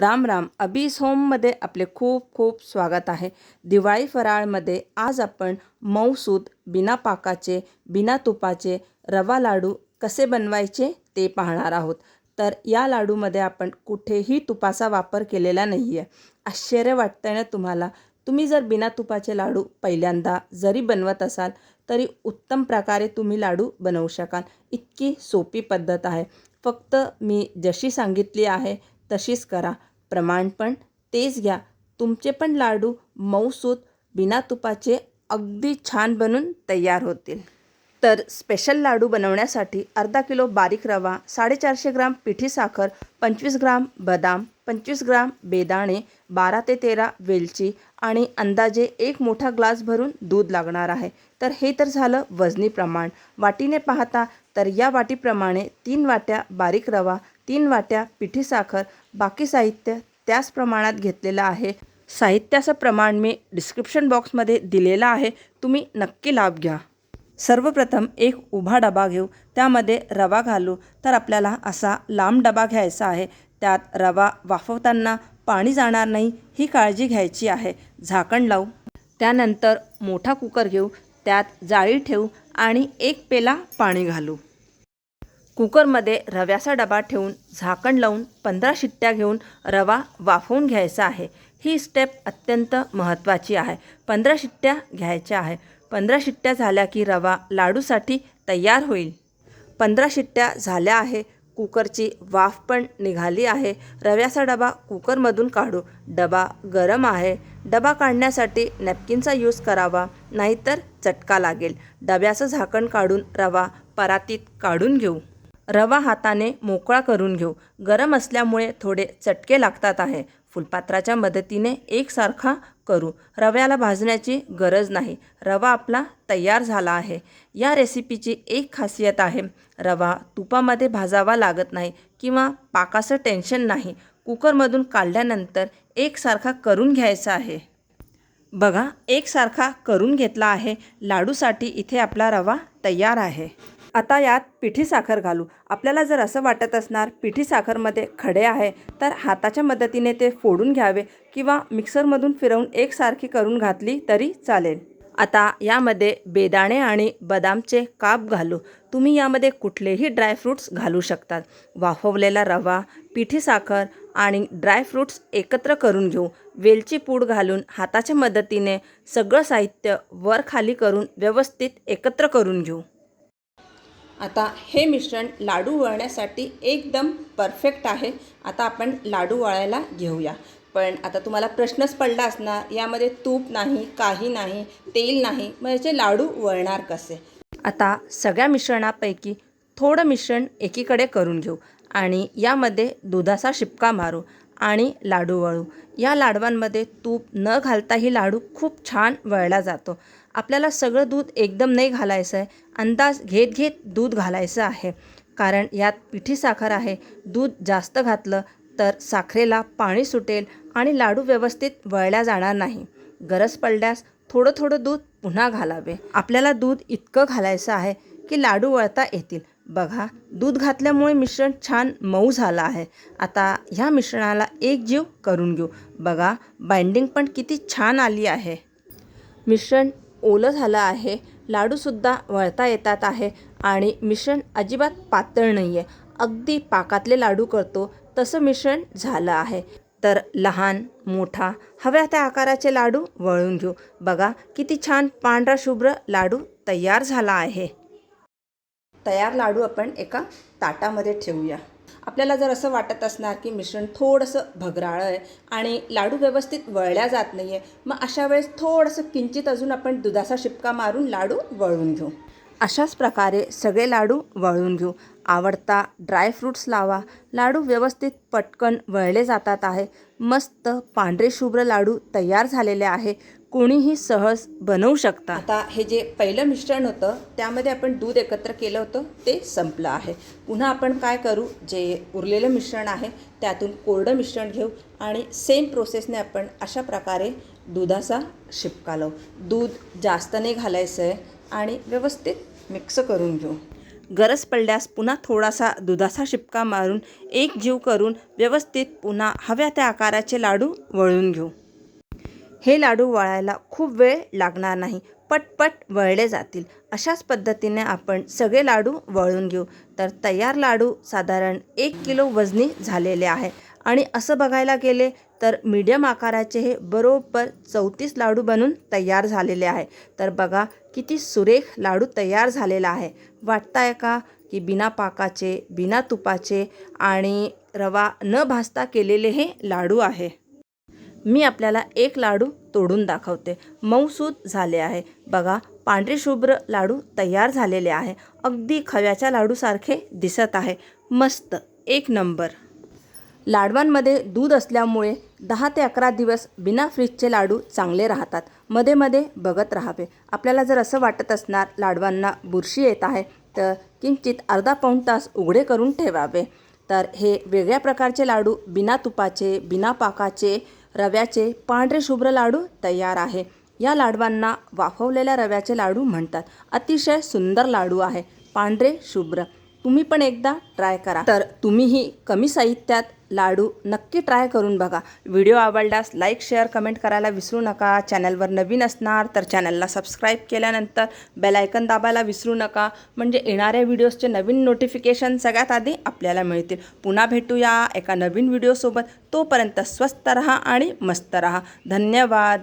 राम राम. अबीस होममध्ये आपले खूप खूप स्वागत आहे. दिवाळी फराळमध्ये आज आपण मऊसूत बिना पाकाचे बिना तुपाचे रवा लाडू कसे बनवायचे ते पाहणार आहोत. तर या लाडूमध्ये आपण कुठेही तुपाचा वापर केलेला नाही आहे आश्चर्य वाटतं ना तुम्हाला? तुम्ही जर बिना तुपाचे लाडू पहिल्यांदा जरी बनवत असाल तरी उत्तम प्रकारे तुम्ही लाडू बनवू शकाल. इतकी सोपी पद्धत आहे. फक्त मी जशी सांगितली आहे तशीच करा. प्रमाण पण तेच घ्या. तुमचे पण लाडू मऊसूत बिना तुपाचे अगदी छान बनून तयार होतील. तर स्पेशल लाडू बनवण्यासाठी अर्धा किलो बारीक रवा साडेचारशे ग्राम पिठी साखर पंचवीस ग्राम बदाम पंचवीस ग्राम बेदाणे बारा ते तेरा वेलची आणि अंदाजे एक मोठा ग्लास भरून दूध लागणार आहे. तर हे तर झालं वजनी प्रमाण. वाटीने पाहता तर या वाटीप्रमाणे तीन वाट्या बारीक रवा तीन वाट्या पिठी साखर बाकी साहित्य त्याच प्रमाणात घेतलेलं आहे. साहित्याचं प्रमाण मी डिस्क्रिप्शन बॉक्समध्ये दिलेलं आहे. तुम्ही नक्की लाभ घ्या. सर्वप्रथम एक उभा डबा घेऊ. त्यामध्ये रवा घालू. तर आपल्याला असा लांब डबा घ्यायचा आहे. त्यात रवा वाफवताना पाणी जाणार नाही ही काळजी घ्यायची आहे. झाकण लावू. त्यानंतर मोठा कुकर घेऊ. त्यात जाळी ठेवू आणि एक पेला पाणी घालू. कुकरमध्ये रव्याचा डबा ठेवून झाकण लावून पंधरा शिट्ट्या घेऊन रवा वाफवून घ्यायचा आहे. ही स्टेप अत्यंत महत्त्वाची आहे. पंधरा शिट्ट्या घ्यायच्या आहे. पंधरा शिट्ट्या झाल्या की रवा लाडूसाठी तयार होईल. पंधरा शिट्ट्या झाल्या आहे कुकरची वाफ पण निघाली आहे. रव्याचा डबा कुकरमधून काढू. डबा गरम आहे. डबा काढण्यासाठी नॅपकिनचा यूज करावा नाहीतर चटका लागेल. डब्याचं झाकण काढून रवा परातीत काढून घेऊ. रवा हाताने मोकळा करून घेऊ. गरम असल्यामुळे थोडे चटके लागतात आहे. फुलपात्राच्या मदतीने एकसारखा करू. रव्याला भाजण्याची गरज नाही. रवा आपला तयार झाला आहे. या रेसिपीची एक खासियत आहे. रवा तुपामध्ये भाजावा लागत नाही किंवा पाकाचं टेन्शन नाही. कुकरमधून काढल्यानंतर एकसारखा करून घ्यायचा आहे. बघा एकसारखा करून घेतला आहे. लाडूसाठी इथे आपला रवा तयार आहे. आता यात पिठी साखर घालू. आपल्याला जर असं वाटत असणार पिठी साखरमध्ये खडे आहे तर हाताच्या मदतीने ते फोडून घ्यावे किंवा मिक्सरमधून फिरवून एकसारखी करून घातली तरी चालेल. आता यामध्ये बेदाणे आणि बदामचे काप घालू. तुम्ही यामध्ये कुठलेही ड्रायफ्रूट्स घालू शकतात. वाफवलेला रवा पिठी साखर आणि ड्रायफ्रूट्स एकत्र करून घेऊ. वेलची पूड घालून हाताच्या मदतीने सगळं साहित्य वर खाली करून व्यवस्थित एकत्र करून घेऊ. आता हे मिश्रण लाडू वळण्यासाठी एकदम परफेक्ट आहे. आता आपण लाडू वळायला घेऊया. पण आता तुम्हाला प्रश्नच पडला असणार यामध्ये तूप नाही काही नाही तेल नाही मग याचे लाडू वळणार कसे? आता सगळ्या मिश्रणापैकी थोडं मिश्रण एकीकडे करून घेऊ आणि यामध्ये दुधाचा शिपका मारू. आणि लाडू वळू. या लाडवांमध्ये तूप न घालताही लाडू खूप छान वळला जातो. आपल्याला सगळं दूध एकदम नाही घालायचं आहे. अंदाज घेत घेत दूध घालायचं आहे. कारण यात पिठी साखर आहे. दूध जास्त घातलं तर साखरेला पाणी सुटेल आणि लाडू व्यवस्थित वळल्या जाणार नाही. गरज पडल्यास थोडं थोडं दूध पुन्हा घालावे. आपल्याला दूध इतकं घालायचं आहे की लाडू वळता येतील. बघा दूध घातल्यामुळे मिश्रण छान मऊ झालं आहे. आता ह्या मिश्रणाला एक जीव करून घेऊ. बघा बाइंडिंग पण किती छान आली आहे. मिश्रण ओलं झालं आहे. लाडूसुद्धा वळता येतात आहे आणि मिश्रण अजिबात पातळ नाही आहे अगदी पाकातले लाडू करतो तसं मिश्रण झालं आहे. तर लहान मोठा हव्या त्या आकाराचे लाडू वळून घेऊ. बघा किती छान पांढरा शुभ्र लाडू तयार झाला आहे. तयार लाडू आपण एका ताटामध्ये ठेवूया. आपल्याला जर असं वाटत असणार की मिश्रण थोडंसं भगराळं आहे आणि लाडू व्यवस्थित वळल्या जात नाही आहे मग अशा वेळेस थोडंसं किंचित अजून आपण दुधाचा शिपका मारून लाडू वळून घेऊ. अशाच प्रकारे सगळे लाडू वळून घेऊ. आवडता ड्रायफ्रूट्स लावा. लाडू व्यवस्थित पटकन वळले जातात आहे. मस्त पांढरे शुभ्र लाडू तयार झालेले आहे. कोणीही सहज बनवू शकता. आता हे जे पहिलं मिश्रण होतं त्यामध्ये आपण दूध एकत्र केलं होतं ते संपलं आहे. पुन्हा आपण काय करू? जे उरलेलं मिश्रण आहे त्यातून कोरडं मिश्रण घेऊ आणि सेम प्रोसेसने आपण अशा प्रकारे दुधाचा शिपका लावू. दूध जास्त नाही घालायचं आहे आणि व्यवस्थित मिक्स करून घेऊ. गरज पडल्यास पुन्हा थोडासा दुधाचा शिपका मारून एक जीव करून व्यवस्थित पुन्हा हव्या त्या आकाराचे लाडू वळून घेऊ. हे लाडू वळायला खूप वेळ लागणार नाही. पटपट वळले जातील. अशाच पद्धतीने आपण सगळे लाडू वळून घेऊ. तर तयार लाडू साधारण एक किलो वजनी झालेले आहे. आणि असं बघायला गेले तर मीडियम आकाराचे हे बरोबर चौतीस लाडू बनून तयार झालेले आहे. तर बघा किती सुरेख लाडू तयार झालेला आहे. वाटतं आहे का की बिना पाकाचे बिना तुपाचे आणि रवा न भाजता केलेले हे लाडू आहे? मी आपल्याला एक लाडू तोडून दाखवते. मऊसूद झाले आहे. बघा पांढरे शुभ्र लाडू तयार झालेले आहे. अगदी खव्याच्या लाडूसारखे दिसत आहे. मस्त. एक नंबर. लाडवांमध्ये दूध असल्यामुळे दहा ते अकरा दिवस बिना फ्रीजचे लाडू चांगले राहतात. मध्ये मध्ये बघत राहावे. आपल्याला जर असं वाटत असणार लाडवांना बुरशी येत आहे तर किंचित अर्धा पाऊण तास उघडे करून ठेवावे. तर हे वेगळ्या प्रकारचे लाडू बिना तुपाचे बिना पाकाचे रव्याचे पांढरे शुभ्र लाडू तयार आहे. या लाडवांना वाफवलेल्या रव्याचे लाडू म्हणतात. अतिशय सुंदर लाडू आहे. पांढरे शुभ्र. तुम्ही पण एकदा ट्राय करा. तर तुम्हीही कमी साहित्यात लाडू नक्की ट्राय करून बघा. व्हिडिओ आवडल्यास लाईक शेअर कमेंट करायला विसरू नका. चॅनलवर नवीन असणार तर चॅनलला सबस्क्राईब केल्यानंतर बेलायकन दाबायला विसरू नका. म्हणजे येणाऱ्या व्हिडिओजचे नवीन नोटिफिकेशन सगळ्यात आधी आपल्याला मिळतील. पुन्हा भेटूया एका नवीन व्हिडिओसोबत. तोपर्यंत स्वस्त रहा आणि मस्त रहा. धन्यवाद.